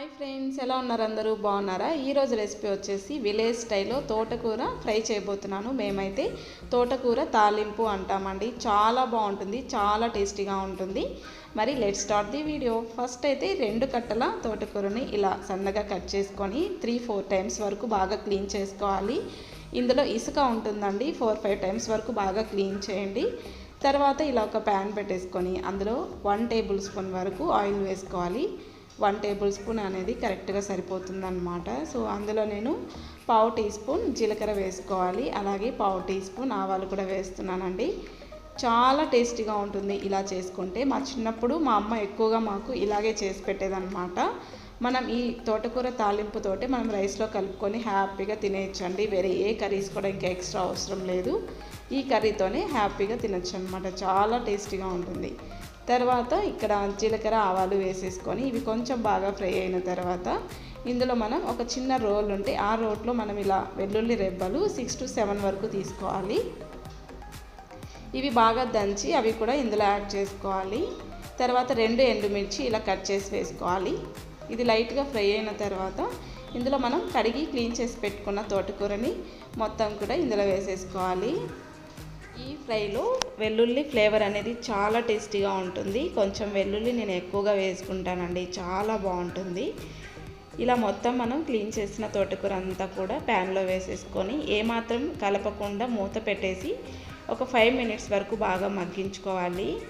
Hi friends ఎలా ఉన్నారు అందరూ? బాగున్నారా? ఈరోజు రెసిపీ వచ్చేసి విలేజ్ స్టైల్లో తోటకూర ఫ్రై చేయబోతున్నాను. మేమైతే తోటకూర తాలింపు అంటామండి. చాలా బాగుంటుంది చాలా టేస్టీగా ఉంటుంది. మరి let start the video first అయితే రెండు కట్టల తోటకూరని ఇలా సన్నగా కట్ చేసుకొని త్రీ ఫోర్ టైమ్స్ వరకు బాగా క్లీన్ చేసుకోవాలి. ఇందులో ఇసుక ఉంటుందండి ఫోర్ ఫైవ్ టైమ్స్ వరకు బాగా క్లీన్ చేయండి. తర్వాత ఇలా ఒక ప్యాన్ పెట్టేసుకొని అందులో వన్ టేబుల్ స్పూన్ వరకు ఆయిల్ వేసుకోవాలి. వన్ టేబుల్ స్పూన్ అనేది కరెక్ట్గా సరిపోతుంది అనమాట సో అందులో నేను పావు టీ స్పూన్ జీలకర్ర వేసుకోవాలి. అలాగే పావు టీ స్పూన్ ఆవాలు కూడా వేస్తున్నానండి. చాలా టేస్టీగా ఉంటుంది ఇలా చేసుకుంటే. మా చిన్నప్పుడు మా అమ్మ ఎక్కువగా మాకు ఇలాగే చేసి పెట్టేదన్నమాట. మనం ఈ తోటకూర తాలింపుతోటే మనం రైస్లో కలుపుకొని హ్యాపీగా తినేయచ్చండి. వేరే ఏ కర్రీస్ కూడా ఇంకా ఎక్స్ట్రా అవసరం లేదు. ఈ కర్రీతోనే హ్యాపీగా తినచ్చు అనమాట చాలా టేస్టీగా ఉంటుంది. తర్వాత ఇక్కడ జీలకర్ర ఆవాలు వేసేసుకొని ఇవి కొంచెం బాగా ఫ్రై అయిన తర్వాత ఇందులో మనం ఒక చిన్న రోల్ ఉంటే ఆ రోట్లో మనం ఇలా వెల్లుల్లి రెబ్బలు సిక్స్ టు సెవెన్ వరకు తీసుకోవాలి. ఇవి బాగా దంచి అవి కూడా ఇందులో యాడ్ చేసుకోవాలి. తర్వాత రెండు ఎండుమిర్చి ఇలా కట్ చేసి వేసుకోవాలి. ఇది లైట్గా ఫ్రై అయిన తర్వాత ఇందులో మనం కడిగి క్లీన్ చేసి పెట్టుకున్న తోటకూరని మొత్తం కూడా ఇందులో వేసేసుకోవాలి. ఈ ఫ్రైలో వెల్లుల్లి ఫ్లేవర్ అనేది చాలా టేస్టీగా ఉంటుంది. కొంచెం వెల్లుల్లి నేను ఎక్కువగా వేసుకుంటానండి. చాలా బాగుంటుంది. ఇలా మొత్తం మనం క్లీన్ చేసిన తోటకూర అంతా కూడా ప్యాన్లో వేసేసుకొని ఏమాత్రం కలపకుండా మూత పెట్టేసి ఒక ఫైవ్ మినిట్స్ వరకు బాగా మగ్గించుకోవాలి.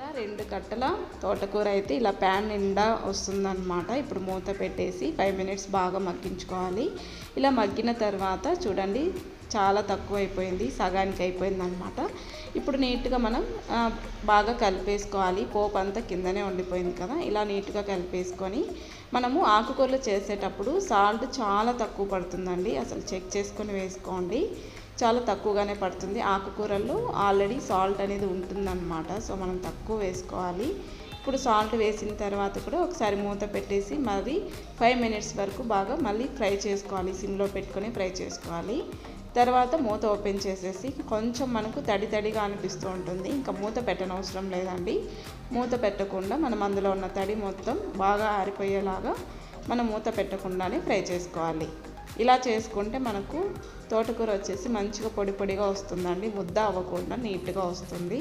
ఇలా రెండు కట్టల తోటకూర అయితే ఇలా ప్యాన్ నిండా వస్తుందన్నమాట. ఇప్పుడు మూత పెట్టేసి ఫైవ్ మినిట్స్ బాగా మగ్గించుకోవాలి. ఇలా మగ్గిన తర్వాత చూడండి చాలా తక్కువ అయిపోయింది సగానికి అయిపోయింది అనమాట ఇప్పుడు నీట్గా మనం బాగా కలిపేసుకోవాలి. పోపు అంతా కిందనే ఉండిపోయింది కదా. ఇలా నీట్గా కలిపేసుకొని మనము ఆకుకూరలు చేసేటప్పుడు సాల్ట్ చాలా తక్కువ పడుతుందండి. అసలు చెక్ చేసుకొని వేసుకోండి. చాలా తక్కువగానే పడుతుంది. ఆకుకూరల్లో ఆల్రెడీ సాల్ట్ అనేది ఉంటుందన్నమాట. సో మనం తక్కువ వేసుకోవాలి. ఇప్పుడు సాల్ట్ వేసిన తర్వాత కూడా ఒకసారి మూత పెట్టేసి మరి ఫైవ్ మినిట్స్ వరకు బాగా మళ్ళీ ఫ్రై చేసుకోవాలి. సిమ్లో పెట్టుకొని ఫ్రై చేసుకోవాలి. తర్వాత మూత ఓపెన్ చేసేసి కొంచెం మనకు తడి తడిగా అనిపిస్తూ ఉంటుంది. ఇంకా మూత పెట్టనవసరం లేదండి. మూత పెట్టకుండా మనం అందులో ఉన్న తడి మొత్తం బాగా ఆరిపోయేలాగా మనం మూత పెట్టకుండానే ఫ్రై చేసుకోవాలి. ఇలా చేసుకుంటే మనకు తోటకూర వచ్చేసి మంచిగా పొడి పొడిగా వస్తుందండి. ముద్ద అవ్వకుండా నీట్గా వస్తుంది.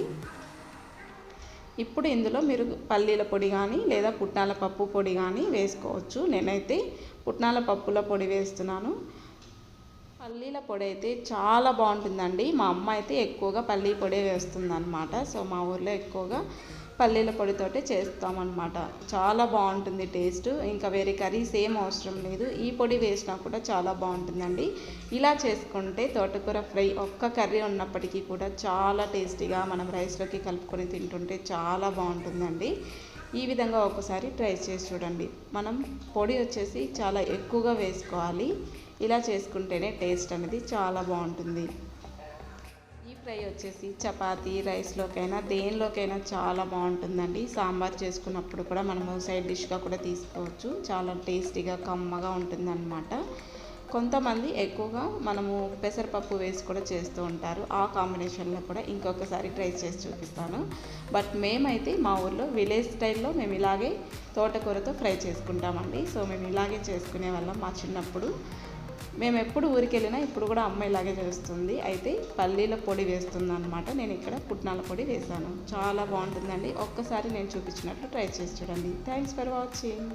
ఇప్పుడు ఇందులో మీరు పల్లీల పొడి కానీ లేదా పుట్నాల పప్పు పొడి కానీ వేసుకోవచ్చు. నేనైతే పుట్నాల పప్పుల పొడి వేస్తున్నాను. పల్లీల పొడి అయితే చాలా బాగుంటుందండి. మా అమ్మ అయితే ఎక్కువగా పల్లీ పొడి వేస్తుంది అనమాట సో మా ఊర్లో ఎక్కువగా పల్లీల పొడితోటే చేస్తామన్నమాట. చాలా బాగుంటుంది టేస్ట్. ఇంకా వేరే కర్రీస్ ఏం అవసరం లేదు. ఈ పొడి వేసినా కూడా చాలా బాగుంటుందండి. ఇలా చేసుకుంటే తోటకూర ఫ్రై ఒక్క కర్రీ ఉన్నప్పటికీ కూడా చాలా టేస్టీగా మనం రైస్లోకి కలుపుకొని తింటుంటే చాలా బాగుంటుందండి. ఈ విధంగా ఒకసారి ట్రై చేసి చూడండి. మనం పొడి వచ్చేసి చాలా ఎక్కువగా వేసుకోవాలి. ఇలా చేసుకుంటేనే టేస్ట్ అనేది చాలా బాగుంటుంది. ఫ్రై వచ్చేసి చపాతీ రైస్లోకైనా దేనిలోకైనా చాలా బాగుంటుందండి. సాంబార్ చేసుకున్నప్పుడు కూడా మనము సైడ్ డిష్గా కూడా తీసుకోవచ్చు. చాలా టేస్టీగా కమ్మగా ఉంటుందన్నమాట. కొంతమంది ఎక్కువగా మనము పెసరపప్పు వేసి కూడా చేస్తూ ఉంటారు. ఆ కాంబినేషన్లో కూడా ఇంకొకసారి ట్రై చేసి చూపిస్తాను. బట్ మేమైతే మా ఊర్లో విలేజ్ స్టైల్లో మేము ఇలాగే తోటకూరతో ఫ్రై చేసుకుంటామండి. సో మేము ఇలాగే చేసుకునే వాళ్ళం మా చిన్నప్పుడు. మేము ఎప్పుడు ఊరికి వెళ్ళినా ఇప్పుడు కూడా అమ్మ ఇలాగే చేస్తుంది. అయితే పల్లీల పొడి వేస్తుంది అనమాట నేను ఇక్కడ పుట్నాల పొడి వేసాను. చాలా బాగుంటుందండి. ఒక్కసారి నేను చూపించినట్లు ట్రై చేసి చూడండి. Thanks for watching